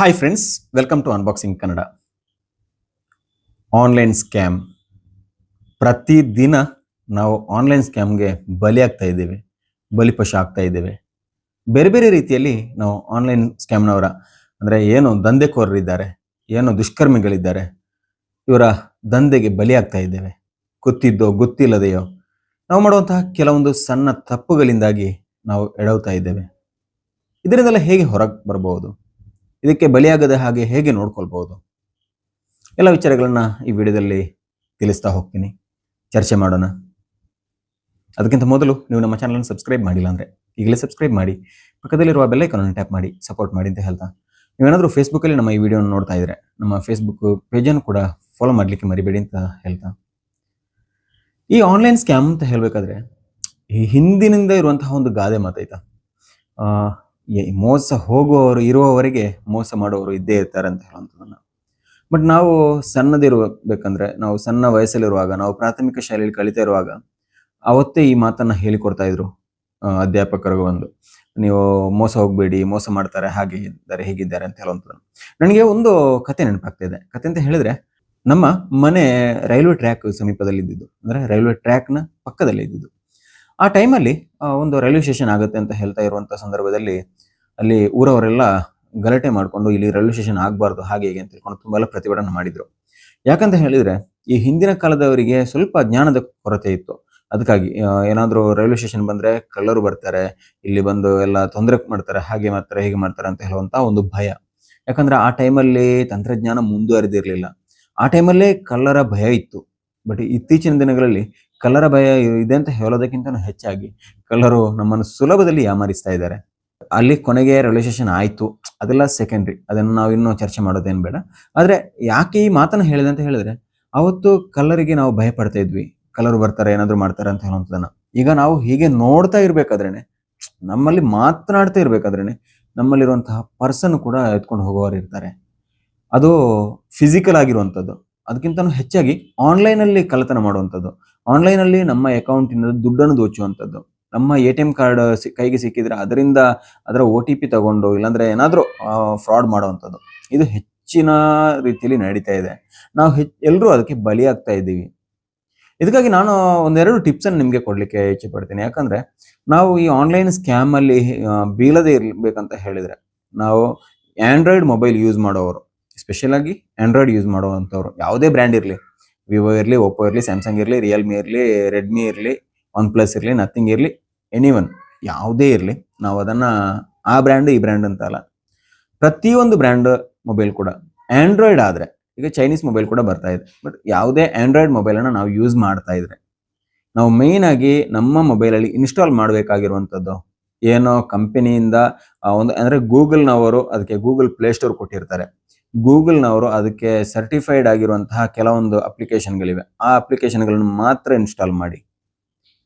Hi friends welcome to unboxing Kannada online scam ಪ್ರತಿದಿನ ನಾವು online ಸ್ಕ್ಯಾಮ್ಗೆ ಬಲಿಯಾಗ್ತಾ ಇದ್ದೇವೆ ಬಲಿಪಶು ಆಗ್ತಾ ಇದ್ದೇವೆ. ಬೇರೆ ಬೇರೆ ರೀತಿಯಲ್ಲಿ ನಾವು ಆನ್ಲೈನ್ ಸ್ಕ್ಯಾಮ್ನವರ ಅಂದರೆ ಏನು ದಂಧೆಕೋರರಿದ್ದಾರೆ ಏನು ದುಷ್ಕರ್ಮಿಗಳಿದ್ದಾರೆ, ಇವರ ದಂಧೆಗೆ ಬಲಿಯಾಗ್ತಾ ಇದ್ದೇವೆ. ಗೊತ್ತಿದ್ದೋ, ಗೊತ್ತಿಲ್ಲದೆಯೋ, ನಾವು ಮಾಡುವಂತಹ ಕೆಲವೊಂದು ಸಣ್ಣ ತಪ್ಪುಗಳಿಂದಾಗಿ ನಾವು ಎಡವ್ತಾ ಇದ್ದೇವೆ. ಇದರಿಂದೆಲ್ಲ ಹೇಗೆ ಹೊರಗೆ ಬರಬಹುದು? ಇದಕ್ಕೆ ಬಲಿಯಾಗದ ಹಾಗೆ ಹೇಗೆ ನೋಡ್ಕೊಳ್ಬಹುದು? ಎಲ್ಲ ವಿಚಾರಗಳನ್ನ ಈ ವಿಡಿಯೋದಲ್ಲಿ ತಿಳಿಸ್ತಾ ಹೋಗ್ತೀನಿ. ಚರ್ಚೆ ಮಾಡೋಣ. ಅದಕ್ಕಿಂತ ಮೊದಲು ನೀವು ನಮ್ಮ ಚಾನಲ್ ಸಬ್ಸ್ಕ್ರೈಬ್ ಮಾಡಿಲ್ಲ ಅಂದ್ರೆ ಈಗಲೇ ಸಬ್ಸ್ಕ್ರೈಬ್ ಮಾಡಿ, ಪಕ್ಕದಲ್ಲಿರುವ ಬೆಲ್ಲೈಕನ್ ಟ್ಯಾಪ್ ಮಾಡಿ ಸಪೋರ್ಟ್ ಮಾಡಿ ಅಂತ ಹೇಳ್ತಾ. ನೀವೇನಾದರೂ ಫೇಸ್ಬುಕ್ಕಲ್ಲಿ ನಮ್ಮ ಈ ವಿಡಿಯೋನ ನೋಡ್ತಾ ಇದ್ರೆ ನಮ್ಮ ಫೇಸ್ಬುಕ್ ಪೇಜನ್ನು ಕೂಡ ಫಾಲೋ ಮಾಡಲಿಕ್ಕೆ ಮರಿಬೇಡಿ ಅಂತ ಹೇಳ್ತಾ. ಈ ಆನ್ಲೈನ್ ಸ್ಕ್ಯಾಮ್ ಅಂತ ಹೇಳಬೇಕಾದ್ರೆ ಈ ಹಿಂದಿನಿಂದ ಇರುವಂತಹ ಒಂದು ಗಾದೆ ಮಾತಾಯ್ತಾ? ಮೋಸ ಹೋಗುವವರು ಇರುವವರೆಗೆ ಮೋಸ ಮಾಡುವವರು ಇದ್ದೇ ಇರ್ತಾರೆ ಅಂತ ಹೇಳುವಂಥದ್ದನ್ನು. ಬಟ್ ನಾವು ಸಣ್ಣದಿರಬೇಕಂದ್ರೆ, ನಾವು ಸಣ್ಣ ವಯಸ್ಸಲ್ಲಿರುವಾಗ, ನಾವು ಪ್ರಾಥಮಿಕ ಶಾಲೆಯಲ್ಲಿ ಕಲಿತಾ ಇರುವಾಗ, ಅವತ್ತೇ ಈ ಮಾತನ್ನ ಹೇಳಿಕೊಡ್ತಾ ಇದ್ರು ಅಧ್ಯಾಪಕರು ಒಂದು. ನೀವು ಮೋಸ ಹೋಗ್ಬೇಡಿ, ಮೋಸ ಮಾಡ್ತಾರೆ, ಹಾಗೆ ಇದ್ದಾರೆ ಹೇಗಿದ್ದಾರೆ ಅಂತ ಹೇಳುವಂಥದ್ದು ನನಗೆ ಒಂದು ಕತೆ ನೆನಪಾಗ್ತಾ ಇದೆ. ಕತೆ ಅಂತ ಹೇಳಿದ್ರೆ, ನಮ್ಮ ಮನೆ ರೈಲ್ವೆ ಟ್ರ್ಯಾಕ್ ಸಮೀಪದಲ್ಲಿ ಇದ್ದಿದ್ದು ಅಂದ್ರೆ ರೈಲ್ವೆ ಟ್ರ್ಯಾಕ್ನ ಪಕ್ಕದಲ್ಲಿ ಇದ್ದಿದ್ದು ಆ ಟೈಮಲ್ಲಿ ಒಂದು ರೈಲ್ವೆ ಸ್ಟೇಷನ್ ಆಗುತ್ತೆ ಅಂತ ಹೇಳ್ತಾ ಇರುವಂಥ ಸಂದರ್ಭದಲ್ಲಿ ಅಲ್ಲಿ ಊರವರೆಲ್ಲ ಗಲಾಟೆ ಮಾಡಿಕೊಂಡು ಇಲ್ಲಿ ರೈಲ್ವೆ ಸ್ಟೇಷನ್ ಆಗಬಾರ್ದು, ಹಾಗೆ ಹೀಗೆ ಅಂತ ಹೇಳ್ಕೊಂಡು ತುಂಬಾ ಎಲ್ಲ ಪ್ರತಿಭಟನೆ ಮಾಡಿದ್ರು. ಯಾಕಂತ ಹೇಳಿದ್ರೆ, ಈ ಹಿಂದಿನ ಕಾಲದವರಿಗೆ ಸ್ವಲ್ಪ ಜ್ಞಾನದ ಕೊರತೆ ಇತ್ತು. ಅದಕ್ಕಾಗಿ ಏನಾದರೂ ರೈಲ್ವೆ ಸ್ಟೇಷನ್ ಬಂದ್ರೆ ಕಳ್ಳರು ಬರ್ತಾರೆ, ಇಲ್ಲಿ ಬಂದು ಎಲ್ಲ ತೊಂದರೆ ಮಾಡ್ತಾರೆ, ಹಾಗೆ ಮಾಡ್ತಾರೆ, ಹೀಗೆ ಮಾಡ್ತಾರೆ ಅಂತ ಹೇಳುವಂಥ ಒಂದು ಭಯ. ಯಾಕಂದ್ರೆ ಆ ಟೈಮಲ್ಲಿ ತಂತ್ರಜ್ಞಾನ ಮುಂದುವರೆದಿರಲಿಲ್ಲ. ಆ ಟೈಮಲ್ಲೇ ಕಳ್ಳರ ಭಯ ಇತ್ತು. ಬಟ್ ಇತ್ತೀಚಿನ ದಿನಗಳಲ್ಲಿ ಕಲ್ಲರ ಭಯ ಇದೆ ಅಂತ ಹೇಳೋದಕ್ಕಿಂತ ಹೆಚ್ಚಾಗಿ ಕಲರು ನಮ್ಮನ್ನು ಸುಲಭದಲ್ಲಿ ಯಾಮಾರಿಸ್ತಾ ಇದ್ದಾರೆ. ಅಲ್ಲಿ ಕೊನೆಗೆ ರಿಲೇಷನ್ ಆಯಿತು. ಆಯ್ತು ಅದೆಲ್ಲ ಸೆಕೆಂಡ್ರಿ ಅದನ್ನು ನಾವು ಇನ್ನೂ ಚರ್ಚೆ ಮಾಡೋದೇನು ಬೇಡ. ಆದರೆ ಯಾಕೆ ಈ ಮಾತನ್ನು ಹೇಳಿದೆ ಅಂತ ಹೇಳಿದ್ರೆ ಅವತ್ತು ಕಲರಿಗೆ ನಾವು ಭಯ ಪಡ್ತಾ ಇದ್ವಿ. ಕಲರ್ ಬರ್ತಾರೆ, ಏನಾದರೂ ಮಾಡ್ತಾರೆ ಅಂತ ಹೇಳುವಂಥದ್ದನ್ನ. ಈಗ ನಾವು ಹೀಗೆ ನೋಡ್ತಾ ಇರಬೇಕಾದ್ರೇ ನಮ್ಮಲ್ಲಿ ಮಾತನಾಡ್ತಾ ಇರ್ಬೇಕಾದ್ರೆನೆ, ನಮ್ಮಲ್ಲಿರುವಂತಹ ಪರ್ಸನ್ ಕೂಡ ಎತ್ಕೊಂಡು ಹೋಗೋರು ಇರ್ತಾರೆ. ಅದು ಫಿಸಿಕಲ್ ಆಗಿರುವಂಥದ್ದು. ಅದಕ್ಕಿಂತ ಹೆಚ್ಚಾಗಿ ಆನ್ಲೈನ್ ಅಲ್ಲಿ ಕಳ್ಳತನ ಮಾಡುವಂಥದ್ದು. ಆನ್ಲೈನ್ ಅಲ್ಲಿ ನಮ್ಮ ಅಕೌಂಟ್ ಇಂದ ದುಡ್ಡನ್ನು ದೋಚುವಂಥದ್ದು. ನಮ್ಮ ಎ ಟಿ ಎಂ ಕಾರ್ಡ್ ಕೈಗೆ ಸಿಕ್ಕಿದ್ರೆ ಅದರಿಂದ ಅದರ ಒ ಟಿ ಪಿ ತಗೊಂಡು ಇಲ್ಲಾಂದ್ರೆ ಏನಾದರೂ ಫ್ರಾಡ್ ಮಾಡುವಂಥದ್ದು. ಇದು ಹೆಚ್ಚಿನ ರೀತಿಯಲ್ಲಿ ನಡೀತಾ ಇದೆ. ನಾವು ಹೆಚ್ ಎಲ್ಲರೂ ಅದಕ್ಕೆ ಬಲಿಯಾಗ್ತಾ ಇದ್ದೀವಿ. ಇದಕ್ಕಾಗಿ ನಾನು ಒಂದೆರಡು ಟಿಪ್ಸ್ ಅನ್ನು ನಿಮಗೆ ಕೊಡ್ಲಿಕ್ಕೆ ಇಚ್ಛೆ ಪಡ್ತೀನಿ. ಯಾಕಂದ್ರೆ ನಾವು ಈ ಆನ್ಲೈನ್ ಸ್ಕ್ಯಾಮ್ ಅಲ್ಲಿ ಆ, ಬೀಳದೇ ಇರ್ಬೇಕಂತ ಹೇಳಿದ್ರೆ ನಾವು ಆಂಡ್ರಾಯ್ಡ್ ಮೊಬೈಲ್ ಯೂಸ್ ಮಾಡೋರು. ಸ್ಪೆಷಲ್ ಆಗಿ ಆಂಡ್ರಾಯ್ಡ್ ಯೂಸ್ ಮಾಡುವಂಥವ್ರು. ಯಾವುದೇ ಬ್ರ್ಯಾಂಡ್ ಇರಲಿ. ವಿವೋ ಇರಲಿ ಒಪ್ಪೋ ಇರಲಿ ಸ್ಯಾಮ್ಸಂಗ್ ಇರಲಿ ರಿಯಲ್ಮಿ ಇರಲಿ ರೆಡ್ಮಿ ಇರಲಿ ಒನ್ ಪ್ಲಸ್ ಇರಲಿ ನಥಿಂಗ್ ಇರಲಿ ಎನಿ ಒನ್ ಯಾವುದೇ ಇರಲಿ, ನಾವು ಅದನ್ನ ಆ ಬ್ರ್ಯಾಂಡ್ ಈ ಬ್ರ್ಯಾಂಡ್ ಅಂತ ಅಲ್ಲ. ಪ್ರತಿಯೊಂದು ಬ್ರ್ಯಾಂಡ್ ಮೊಬೈಲ್ ಕೂಡ. ಆಂಡ್ರಾಯ್ಡ್ ಆದರೆ, ಈಗ ಚೈನೀಸ್ ಮೊಬೈಲ್ ಕೂಡ ಬರ್ತಾ ಇದೆ. ಬಟ್ ಯಾವುದೇ ಆಂಡ್ರಾಯ್ಡ್ ಮೊಬೈಲನ್ನು ನಾವು ಯೂಸ್ ಮಾಡ್ತಾ ಇದ್ರೆ, ನಾವು ಮೇಯ್ನ್ ಆಗಿ ನಮ್ಮ ಮೊಬೈಲಲ್ಲಿ ಇನ್ಸ್ಟಾಲ್ ಮಾಡಬೇಕಾಗಿರುವಂಥದ್ದು ಏನೋ ಕಂಪನಿಯಿಂದ ಒಂದು, ಅಂದರೆ ಗೂಗಲ್ನವರು ಅದಕ್ಕೆ ಗೂಗಲ್ ಪ್ಲೇ ಸ್ಟೋರ್ ಕೊಟ್ಟಿರ್ತಾರೆ. ಗೂಗಲ್ನವರು ಅದಕ್ಕೆ ಸರ್ಟಿಫೈಡ್ ಆಗಿರುವಂತಹ ಕೆಲವೊಂದು ಅಪ್ಲಿಕೇಶನ್ಗಳಿವೆ. ಆ ಅಪ್ಲಿಕೇಶನ್ಗಳನ್ನು ಮಾತ್ರ ಇನ್ಸ್ಟಾಲ್ ಮಾಡಿ.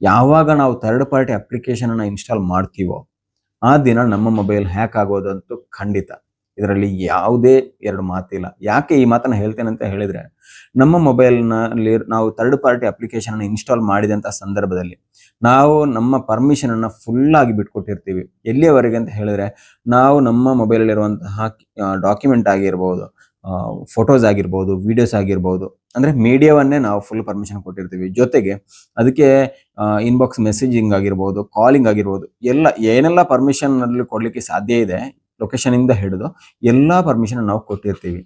ಯಾವಾಗ ನಾವು ಥರ್ಡ್ ಪಾರ್ಟಿ ಅಪ್ಲಿಕೇಶನ್ ಅನ್ನ ಇನ್ಸ್ಟಾಲ್ ಮಾಡ್ತೀವೋ, ಆ ದಿನ ನಮ್ಮ ಮೊಬೈಲ್ ಹ್ಯಾಕ್ ಆಗೋದಂತೂ ಖಂಡಿತ. ಇದರಲ್ಲಿ ಯಾವುದೇ ಎರಡು ಮಾತಿಲ್ಲ. ಯಾಕೆ ಈ ಮಾತನ್ನ ಹೇಳ್ತೇನೆ ಅಂತ ಹೇಳಿದ್ರೆ, ನಮ್ಮ ಮೊಬೈಲ್ನಲ್ಲಿ ನಾವು ಥರ್ಡ್ ಪಾರ್ಟಿ ಅಪ್ಲಿಕೇಶನ್ ಅನ್ನು ಇನ್ಸ್ಟಾಲ್ ಮಾಡಿದಂಥ ಸಂದರ್ಭದಲ್ಲಿ ನಾವು ನಮ್ಮ ಪರ್ಮಿಷನ್ ಅನ್ನ ಫುಲ್ ಆಗಿ ಬಿಟ್ಕೊಟ್ಟಿರ್ತೀವಿ. ಎಲ್ಲಿಯವರೆಗೆ ಅಂತ ಹೇಳಿದ್ರೆ, ನಾವು ನಮ್ಮ ಮೊಬೈಲ್ ಮೊಬೈಲಲ್ಲಿರುವಂತಹ ಡಾಕ್ಯುಮೆಂಟ್ ಆಗಿರ್ಬೋದು ಫೋಟೋಸ್ ಆಗಿರ್ಬೋದು ವಿಡಿಯೋಸ್ ಆಗಿರ್ಬೋದು, ಅಂದ್ರೆ ಮೀಡಿಯಾವನ್ನೇ ನಾವು ಫುಲ್ ಪರ್ಮಿಷನ್ ಕೊಟ್ಟಿರ್ತೀವಿ. ಜೊತೆಗೆ ಅದಕ್ಕೆ ಇನ್ಬಾಕ್ಸ್ ಮೆಸೇಜಿಂಗ್ ಆಗಿರ್ಬೋದು ಕಾಲಿಂಗ್ ಆಗಿರ್ಬೋದು, ಎಲ್ಲ ಏನೆಲ್ಲ ಪರ್ಮಿಷನ್ ಅಲ್ಲಿ ಕೊಡ್ಲಿಕ್ಕೆ ಸಾಧ್ಯ ಇದೆ ಲೊಕೇಶನ್ ಇಂದ ಹಿಡಿದು ಎಲ್ಲಾ ಪರ್ಮಿಷನ್ ನಾವು ಕೊಟ್ಟಿರ್ತೀವಿ.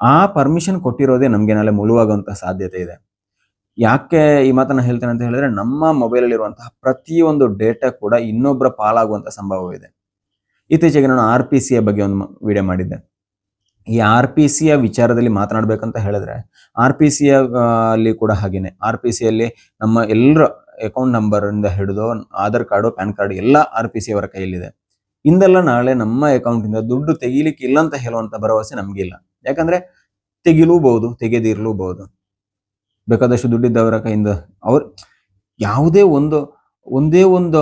ಆ ಪರ್ಮಿಷನ್ ಕೊಟ್ಟಿರೋದೇ ನಮ್ಗೆ ನಾಳೆ ಮುಳುವಾಗುವಂತಹ ಸಾಧ್ಯತೆ ಇದೆ. ಯಾಕೆ ಈ ಮಾತನ್ನ ಹೇಳ್ತೇನೆ ಅಂತ ಹೇಳಿದ್ರೆ ನಮ್ಮ ಮೊಬೈಲ್ ಅಲ್ಲಿರುವಂತಹ ಪ್ರತಿಯೊಂದು ಡೇಟಾ ಕೂಡ ಇನ್ನೊಬ್ಬರ ಪಾಲಾಗುವಂತ ಸಂಭವ ಇದೆ. ಇತ್ತೀಚೆಗೆ ನಾನು ಆರ್ ಪಿ ಸಿಯ ಬಗ್ಗೆ ಒಂದು ವಿಡಿಯೋ ಮಾಡಿದ್ದೆ. ಈ ಆರ್ ಪಿ ಸಿಯ ವಿಚಾರದಲ್ಲಿ ಮಾತನಾಡ್ಬೇಕಂತ ಹೇಳಿದ್ರೆ ಆರ್ ಪಿ ಸಿಯ ಅಲ್ಲಿ ಕೂಡ ಹಾಗೇನೆ. ಆರ್ ಪಿ ಸಿಯಲ್ಲಿ ನಮ್ಮ ಎಲ್ಲರ ಅಕೌಂಟ್ ನಂಬರ್ ಇಂದ ಹಿಡಿದು ಆಧಾರ್ ಕಾರ್ಡು, ಪ್ಯಾನ್ ಕಾರ್ಡ್ ಎಲ್ಲ ಆರ್ ಪಿ ಸಿ ಅವರ ಕೈಯಲ್ಲಿದೆ. ಇಂದೆಲ್ಲ ನಾಳೆ ನಮ್ಮ ಅಕೌಂಟ್ ಇಂದ ದುಡ್ಡು ತೆಗೀಲಿಕ್ಕೆ ಇಲ್ಲ ಅಂತ ಹೇಳುವಂತ ಭರವಸೆ ನಮ್ಗಿಲ್ಲ. ಯಾಕಂದ್ರೆ ತೆಗಿಲೂಬಹುದು, ತೆಗೆದಿರ್ಲೂಬಹುದು. ಬೇಕಾದಷ್ಟು ದುಡ್ಡಿದ್ದವರ ಕೈಯಿಂದ. ಅವ್ರ ಯಾವುದೇ ಒಂದು, ಒಂದೇ ಒಂದು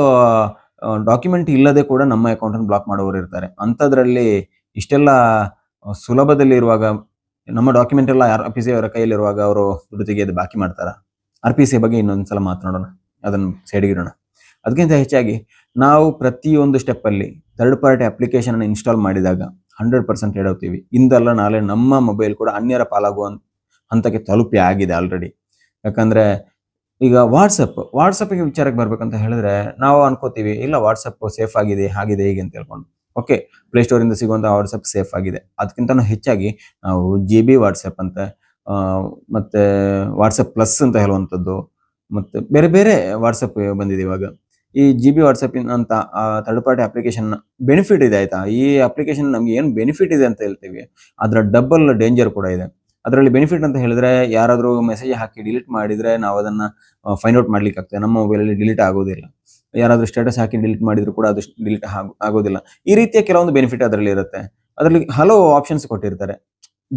ಡಾಕ್ಯುಮೆಂಟ್ ಇಲ್ಲದೆ ಕೂಡ ನಮ್ಮ ಅಕೌಂಟ್ ಅನ್ನು ಬ್ಲಾಕ್ ಮಾಡೋರು ಇರ್ತಾರೆ. ಅಂಥದ್ರಲ್ಲಿ ಇಷ್ಟೆಲ್ಲ ಸುಲಭದಲ್ಲಿ ಇರುವಾಗ ನಮ್ಮ ಡಾಕ್ಯುಮೆಂಟ್ ಎಲ್ಲ ಆರ್ ಪಿ ಸಿ ಅವರ ಕೈಯಲ್ಲಿರುವಾಗ ಅವರು ದುಡ್ಡು ತೆಗೆಯೋದು ಬಾಕಿ ಮಾಡ್ತಾರ? ಆರ್ ಪಿ ಸಿ ಬಗ್ಗೆ ಇನ್ನೊಂದ್ಸಲ ಮಾತನಾಡೋಣ. ಅದನ್ನು ಸೈಡ್ಗಿಡೋಣ. ಅದಕ್ಕಿಂತ ಹೆಚ್ಚಾಗಿ ನಾವು ಪ್ರತಿಯೊಂದು ಸ್ಟೆಪ್ ಅಲ್ಲಿ ಥರ್ಡ್ ಪಾರ್ಟಿ ಅಪ್ಲಿಕೇಶನ್ ಅನ್ನು ಇನ್ಸ್ಟಾಲ್ ಮಾಡಿದಾಗ ಹಂಡ್ರೆಡ್ ಪರ್ಸೆಂಟ್ ಹೇಳುತ್ತೀವಿ ಇಂದಲ್ಲ ನಾಳೆ ನಮ್ಮ ಮೊಬೈಲ್ ಕೂಡ ಅನ್ಯರ ಪಾಲಾಗುವ ಹಂತಕ್ಕೆ ತಲುಪಿ ಆಗಿದೆ ಆಲ್ರೆಡಿ ಯಾಕಂದ್ರೆ ಈಗ ವಾಟ್ಸಪ್ ವಾಟ್ಸಪ್ಗೆ ವಿಚಾರಕ್ಕೆ ಬರಬೇಕಂತ ಹೇಳಿದ್ರೆ ನಾವು ಅನ್ಕೋತೀವಿ, ಇಲ್ಲ ವಾಟ್ಸಪ್ ಸೇಫ್ ಆಗಿದೆ, ಹಾಗಿದೆ ಹೀಗೆ ಅಂತ ಹೇಳ್ಕೊಂಡು. ಓಕೆ ಪ್ಲೇಸ್ಟೋರಿಂದ ಸಿಗುವಂಥ ವಾಟ್ಸಪ್ ಸೇಫ್ ಆಗಿದೆ. ಅದಕ್ಕಿಂತನೂ ಹೆಚ್ಚಾಗಿ ನಾವು ಜಿ ಬಿ ವಾಟ್ಸಪ್ ಅಂತ ಮತ್ತೆ ವಾಟ್ಸಪ್ ಪ್ಲಸ್ ಅಂತ ಹೇಳುವಂಥದ್ದು ಮತ್ತೆ ಬೇರೆ ಬೇರೆ ವಾಟ್ಸಪ್ ಬಂದಿದೆ ಇವಾಗ. ಈ ಜಿ ಬಿ ವಾಟ್ಸಪ್ ಅಂತ ಥರ್ಡ್ ಪಾರ್ಟಿ ಅಪ್ಲಿಕೇಶನ್ ಬೆನಿಫಿಟ್ ಇದೆ ಆಯ್ತಾ? ಈ ಅಪ್ಲಿಕೇಶನ್ ನಮ್ಗೆ ಏನು ಬೆನಿಫಿಟ್ ಇದೆ ಅಂತ ಹೇಳ್ತೀವಿ. ಅದರ ಡಬಲ್ ಡೇಂಜರ್ ಕೂಡ ಇದೆ. ಅದರಲ್ಲಿ ಬೆನಿಫಿಟ್ ಅಂತ ಹೇಳಿದ್ರೆ ಯಾರಾದರೂ ಮೆಸೇಜ್ ಹಾಕಿ ಡಿಲೀಟ್ ಮಾಡಿದ್ರೆ ನಾವು ಅದನ್ನ ಫೈಂಡ್ ಔಟ್ ಮಾಡ್ಲಿಕ್ಕೆ ಆಗ್ತದೆ ನಮ್ಮ ಮೊಬೈಲಲ್ಲಿ ಡಿಲೀಟ್ ಆಗೋದಿಲ್ಲ. ಯಾರಾದರೂ ಸ್ಟೇಟಸ್ ಹಾಕಿ ಡಿಲೀಟ್ ಮಾಡಿದ್ರು ಕೂಡ ಅದು ಡಿಲೀಟ್ ಆಗೋದಿಲ್ಲ. ಈ ರೀತಿಯ ಕೆಲವೊಂದು ಬೆನಿಫಿಟ್ ಅದರಲ್ಲಿ ಇರುತ್ತೆ. ಅದರಲ್ಲಿ ಹಲವು ಆಪ್ಷನ್ಸ್ ಕೊಟ್ಟಿರ್ತಾರೆ.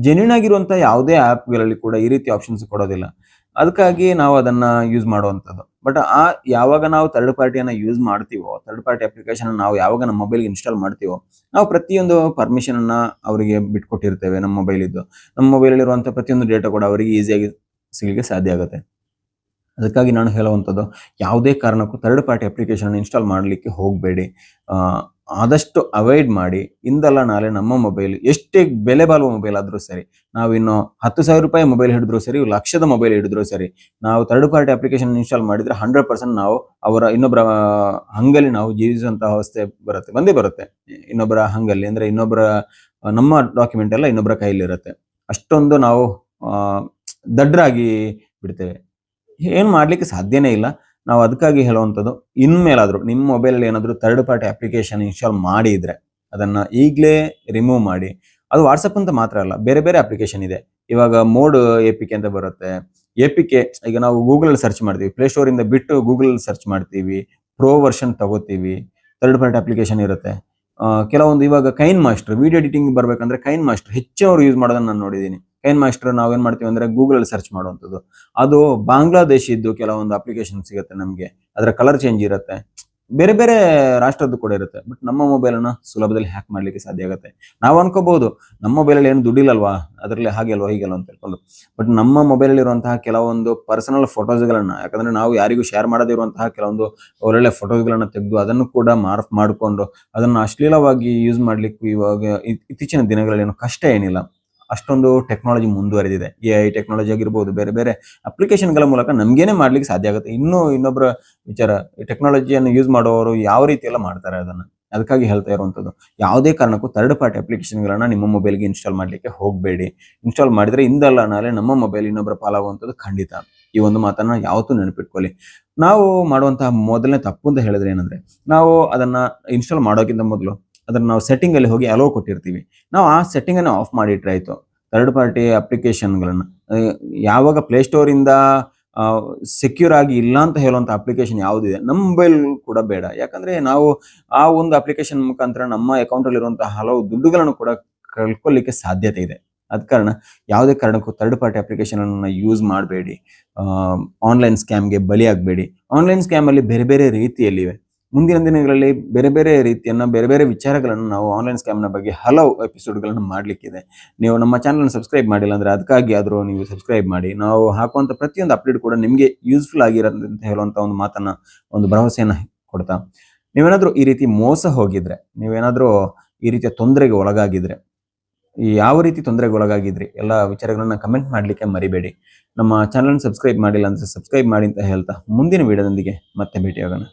ಜೆನ್ಯೂನ್ ಆಗಿರುವಂತ ಯಾವುದೇ ಆ್ಯಪ್ಗಳಲ್ಲಿ ಕೂಡ ಈ ರೀತಿ ಆಪ್ಷನ್ಸ್ ಕೊಡೋದಿಲ್ಲ. ಅದಕ್ಕಾಗಿ ನಾವು ಅದನ್ನ ಯೂಸ್ ಮಾಡುವಂಥದ್ದು. ಬಟ್ ಆ ಯಾವಾಗ ನಾವು ಥರ್ಡ್ ಪಾರ್ಟಿಯನ್ನ ಯೂಸ್ ಮಾಡ್ತೀವೋ ಥರ್ಡ್ ಪಾರ್ಟಿ ಅಪ್ಲಿಕೇಶನ್ ನಾವು ಯಾವಾಗ ನಮ್ಮ ಮೊಬೈಲ್ಗೆ ಇನ್ಸ್ಟಾಲ್ ಮಾಡ್ತೀವೋ, ನಾವು ಪ್ರತಿಯೊಂದು ಪರ್ಮಿಷನ್ ಅನ್ನ ಅವರಿಗೆ ಬಿಟ್ಕೊಟ್ಟಿರ್ತೇವೆ ನಮ್ಮ ಮೊಬೈಲ್ ಇದ್ದು ನಮ್ಮ ಮೊಬೈಲ್ ಇರುವಂತಹ ಪ್ರತಿಯೊಂದು ಡೇಟಾ ಕೂಡ ಅವರಿಗೆ ಈಸಿಯಾಗಿ ಸಿಗಲಿಕ್ಕೆ ಸಾಧ್ಯ ಆಗುತ್ತೆ. ಅದಕ್ಕಾಗಿ ನಾನು ಹೇಳುವಂಥದ್ದು, ಯಾವುದೇ ಕಾರಣಕ್ಕೂ ಥರ್ಡ್ ಪಾರ್ಟಿ ಅಪ್ಲಿಕೇಶನ್ ಇನ್ಸ್ಟಾಲ್ ಮಾಡಲಿಕ್ಕೆ ಹೋಗಬೇಡಿ. ಆದಷ್ಟು ಅವಾಯ್ಡ್ ಮಾಡಿ ಇಂದಲ್ಲ ನಾಳೆ ನಮ್ಮ ಮೊಬೈಲ್ ಎಷ್ಟೇ ಬೆಲೆ ಬಾಳುವ ಮೊಬೈಲ್ ಆದರೂ ಸರಿ, ನಾವು ಇನ್ನು ಹತ್ತು ಸಾವಿರ ರೂಪಾಯಿ ಮೊಬೈಲ್ ಹಿಡಿದ್ರು ಸರಿ, ಲಕ್ಷದ ಮೊಬೈಲ್ ಹಿಡಿದ್ರು ಸರಿ, ನಾವು ಥರ್ಡ್ ಪಾರ್ಟಿ ಅಪ್ಲಿಕೇಶನ್ ಇನ್ಸ್ಟಾಲ್ ಮಾಡಿದರೆ ಹಂಡ್ರೆಡ್ ಪರ್ಸೆಂಟ್ ನಾವು ಅವರ ಇನ್ನೊಬ್ಬರ ಹಂಗಲ್ಲಿ ನಾವು ಜೀವಿಸುವಂತಹ ಅವಸ್ಥೆ ಬರುತ್ತೆ, ಬಂದೇ ಬರುತ್ತೆ. ಇನ್ನೊಬ್ಬರ ಹಂಗಲ್ಲಿ ಅಂದರೆ ಇನ್ನೊಬ್ಬರ ನಮ್ಮ ಡಾಕ್ಯುಮೆಂಟ್ ಎಲ್ಲ ಇನ್ನೊಬ್ಬರ ಕೈಯಲ್ಲಿ ಇರುತ್ತೆ. ಅಷ್ಟೊಂದು ನಾವು ದಡ್ಡರಾಗಿ ಬಿಡ್ತೇವೆ. ಏನು ಮಾಡಲಿಕ್ಕೆ ಸಾಧ್ಯನೇ ಇಲ್ಲ. ನಾವು ಅದಕ್ಕಾಗಿ ಹೇಳುವಂಥದ್ದು, ಇನ್ಮೇಲಾದರೂ ನಿಮ್ಮ ಮೊಬೈಲಲ್ಲಿ ಏನಾದರೂ ಥರ್ಡ್ ಪಾರ್ಟಿ ಅಪ್ಲಿಕೇಶನ್ ಇನ್ಸ್ಟಾಲ್ ಮಾಡಿದರೆ ಅದನ್ನು ಈಗಲೇ ರಿಮೂವ್ ಮಾಡಿ, ಅದು ವಾಟ್ಸಪ್ ಅಂತ ಮಾತ್ರ ಅಲ್ಲ, ಬೇರೆ ಬೇರೆ ಅಪ್ಲಿಕೇಶನ್ ಇದೆ. ಇವಾಗ ಮೋಡ್ ಎ ಪಿ ಕೆ ಅಂತ ಬರುತ್ತೆ. ಎ ಪಿ ಕೆ ಈಗ ನಾವು ಗೂಗಲಲ್ಲಿ ಸರ್ಚ್ ಮಾಡ್ತೀವಿ ಪ್ಲೇ ಇಂದ ಬಿಟ್ಟು ಗೂಗಲ್ ಸರ್ಚ್ ಮಾಡ್ತೀವಿ ಪ್ರೋ ವರ್ಷನ್ ತಗೋತೀವಿ ಥರ್ಡ್ ಪಾರ್ಟಿ ಅಪ್ಲಿಕೇಶನ್ ಇರುತ್ತೆ. ಕೆಲವೊಂದು ಇವಾಗ ಕೈನ್ ಮಾಸ್ಟರ್ ವಿಡಿಯೋ ಎಡಿಟಿಂಗ್ ಬರಬೇಕಂದ್ರೆ ಕೈನ್ ಮಾಸ್ಟರ್ ಹೆಚ್ಚು ಅವರು ಯೂಸ್ ಮಾಡೋದನ್ನ ನಾನು ನೋಡಿದ್ದೀನಿ. ಕೈನ್ ಮಾಸ್ಟರ್ ನಾವೇನ್ ಮಾಡ್ತೀವಿ ಅಂದ್ರೆ ಗೂಗಲ್ ಅಲ್ಲಿ ಸರ್ಚ್ ಮಾಡುವಂಥದ್ದು. ಅದು ಬಾಂಗ್ಲಾದೇಶಿದ್ದು ಕೆಲವೊಂದು ಅಪ್ಲಿಕೇಶನ್ ಸಿಗುತ್ತೆ ನಮಗೆ. ಅದರ ಕಲರ್ ಚೇಂಜ್ ಇರುತ್ತೆ. ಬೇರೆ ಬೇರೆ ರಾಷ್ಟ್ರದ್ದು ಕೂಡ ಇರುತ್ತೆ. ಬಟ್ ನಮ್ಮ ಮೊಬೈಲ್ ಅನ್ನ ಸುಲಭದಲ್ಲಿ ಹ್ಯಾಕ್ ಮಾಡ್ಲಿಕ್ಕೆ ಸಾಧ್ಯ ಆಗುತ್ತೆ. ನಾವು ಅನ್ಕೋಬಹುದು, ನಮ್ಮ ಮೊಬೈಲ್ ಅಲ್ಲಿ ಏನು ದುಡ್ಡಿಲ್ಲಲ್ವಾ? ಅದರಲ್ಲಿ ಹಾಗೆ ಅಲ್ವಾ ಹೀಗಲ್ವಾ ಅಂತ ಹೇಳ್ಕೊಂಡು ಬಟ್ ನಮ್ಮ ಮೊಬೈಲ್ ಇರುವಂತಹ ಕೆಲವೊಂದು ಪರ್ಸನಲ್ ಫೋಟೋಸ್ಗಳನ್ನ ಯಾಕಂದ್ರೆ ನಾವು ಯಾರಿಗೂ ಶೇರ್ ಮಾಡದಿರುವಂತಹ ಕೆಲವೊಂದು ಒಳ್ಳೊಳ್ಳೆ ಫೋಟೋಸ್ಗಳನ್ನ ತೆಗೆದು ಅದನ್ನು ಕೂಡ ಮಾರ್ಫ್ ಮಾಡಿಕೊಂಡು, ಅದನ್ನು ಅಶ್ಲೀಲವಾಗಿ ಯೂಸ್ ಮಾಡ್ಲಿಕ್ಕೆ ಇವಾಗ ಇತ್ತೀಚಿನ ದಿನಗಳಲ್ಲಿ ಏನು ಕಷ್ಟ ಏನಿಲ್ಲ. ಅಷ್ಟೊಂದು ಟೆಕ್ನಾಲಜಿ ಮುಂದುವರೆದಿದೆ. ಎ ಐ ಟೆಕ್ನಾಲಜಿ ಆಗಿರ್ಬೋದು, ಬೇರೆ ಬೇರೆ ಅಪ್ಲಿಕೇಶನ್ಗಳ ಮೂಲಕ ನಮಗೇನೆ ಮಾಡ್ಲಿಕ್ಕೆ ಸಾಧ್ಯ ಆಗುತ್ತೆ. ಇನ್ನೂ ಇನ್ನೊಬ್ಬರ ವಿಚಾರ ಟೆಕ್ನಾಲಜಿಯನ್ನು ಯೂಸ್ ಮಾಡುವವರು ಯಾವ ರೀತಿ ಎಲ್ಲ ಮಾಡ್ತಾರೆ ಅದನ್ನ? ಅದಕ್ಕಾಗಿ ಹೇಳ್ತಾ ಇರುವಂಥದ್ದು ಯಾವುದೇ ಕಾರಣಕ್ಕೂ ಥರ್ಡ್ ಪಾರ್ಟಿ ಅಪ್ಲಿಕೇಶನ್ಗಳನ್ನ ನಿಮ್ಮ ಮೊಬೈಲ್ಗೆ ಇನ್ಸ್ಟಾಲ್ ಮಾಡಲಿಕ್ಕೆ ಹೋಗಬೇಡಿ. ಇನ್ಸ್ಟಾಲ್ ಮಾಡಿದ್ರೆ ಇಂದಲ್ಲ ನಾಳೆ ನಮ್ಮ ಮೊಬೈಲ್ ಇನ್ನೊಬ್ಬರ ಪಾಲಾಗುವಂಥದ್ದು ಖಂಡಿತ. ಈ ಒಂದು ಮಾತನ್ನ ಯಾವತ್ತೂ ನೆನಪಿಟ್ಕೊಳ್ಳಿ. ನಾವು ಮಾಡುವಂತಹ ಮೊದಲನೇ ತಪ್ಪು ಅಂತ ಹೇಳಿದ್ರೆ ಏನಂದ್ರೆ, ನಾವು ಅದನ್ನ ಇನ್ಸ್ಟಾಲ್ ಮಾಡೋಕ್ಕಿಂತ ಮೊದಲು ಅದನ್ನ ನಾವು ಸೆಟ್ಟಿಂಗ್ ಅಲ್ಲಿ ಹೋಗಿ ಅಲೋ ಕೊಟ್ಟಿರ್ತೀವಿ. ನಾವು ಆ ಸೆಟ್ಟಿಂಗ್ ಅನ್ನು ಆಫ್ ಮಾಡಿಟ್ರೆ ಆಯಿತು. ಥರ್ಡ್ ಪಾರ್ಟಿ ಅಪ್ಲಿಕೇಶನ್ಗಳನ್ನು ಯಾವಾಗ ಪ್ಲೇಸ್ಟೋರಿಂದ ಸೆಕ್ಯೂರ್ ಆಗಿ ಇಲ್ಲ ಅಂತ ಹೇಳುವಂಥ ಅಪ್ಲಿಕೇಶನ್ ಯಾವುದಿದೆ ನಮ್ಮ ಮೊಬೈಲ್ ಕೂಡ ಬೇಡ. ಯಾಕಂದ್ರೆ ನಾವು ಆ ಒಂದು ಅಪ್ಲಿಕೇಶನ್ ಮುಖಾಂತರ ನಮ್ಮ ಅಕೌಂಟಲ್ಲಿರುವಂಥ ಹಲವು ದುಡ್ಡುಗಳನ್ನು ಕೂಡ ಕಳ್ಕೊಳ್ಳಿಕ್ಕೆ ಸಾಧ್ಯತೆ ಇದೆ. ಅದ ಕಾರಣ ಯಾವುದೇ ಕಾರಣಕ್ಕೂ ಥರ್ಡ್ ಪಾರ್ಟಿ ಅಪ್ಲಿಕೇಶನ್ ಅನ್ನ ಯೂಸ್ ಮಾಡಬೇಡಿ. ಆನ್ಲೈನ್ ಸ್ಕ್ಯಾಮ್ಗೆ ಬಲಿಯಾಗಬೇಡಿ. ಆನ್ಲೈನ್ ಸ್ಕ್ಯಾಮ್ ಅಲ್ಲಿ ಬೇರೆ ಬೇರೆ ರೀತಿಯಲ್ಲಿವೆ ಮುಂದಿನ ದಿನಗಳಲ್ಲಿ ಬೇರೆ ಬೇರೆ ರೀತಿಯನ್ನು, ಬೇರೆ ಬೇರೆ ವಿಚಾರಗಳನ್ನು ನಾವು ಆನ್ಲೈನ್ ಸ್ಕ್ಯಾಮ್ನ ಬಗ್ಗೆ ಹಲವು ಎಪಿಸೋಡ್ಗಳನ್ನು ಮಾಡಲಿಕ್ಕಿದೆ. ನೀವು ನಮ್ಮ ಚಾನಲ್ನ ಸಬ್ಸ್ಕ್ರೈಬ್ ಮಾಡಿಲ್ಲ ಅಂದ್ರೆ ಅದಕ್ಕಾಗಿ ಆದರೂ ನೀವು ಸಬ್ಸ್ಕ್ರೈಬ್ ಮಾಡಿ. ನಾವು ಹಾಕುವಂಥ ಪ್ರತಿಯೊಂದು ಅಪ್ಡೇಟ್ ಕೂಡ ನಿಮಗೆ ಯೂಸ್ಫುಲ್ ಆಗಿರೋದಂತ ಅಂತ ಹೇಳುವಂತ ಒಂದು ಮಾತನ್ನ, ಒಂದು ಭರವಸೆಯನ್ನ ಕೊಡ್ತಾ. ನೀವೇನಾದರೂ ಈ ರೀತಿ ಮೋಸ ಹೋಗಿದ್ರೆ, ನೀವೇನಾದರೂ ಈ ರೀತಿಯ ತೊಂದರೆಗೆ ಒಳಗಾಗಿದ್ರೆ, ಈ ಯಾವ ರೀತಿ ತೊಂದರೆಗೆ ಒಳಗಾಗಿದ್ರಿ, ಎಲ್ಲ ವಿಚಾರಗಳನ್ನ ಕಮೆಂಟ್ ಮಾಡಲಿಕ್ಕೆ ಮರಿಬೇಡಿ. ನಮ್ಮ ಚಾನಲ್ ಸಬ್ಸ್ಕ್ರೈಬ್ ಮಾಡಿಲ್ಲ ಅಂದ್ರೆ ಸಬ್ಸ್ಕ್ರೈಬ್ ಮಾಡಿ ಅಂತ ಹೇಳ್ತಾ ಮುಂದಿನ ವಿಡಿಯೋದೊಂದಿಗೆ ಮತ್ತೆ ಭೇಟಿಯಾಗೋಣ.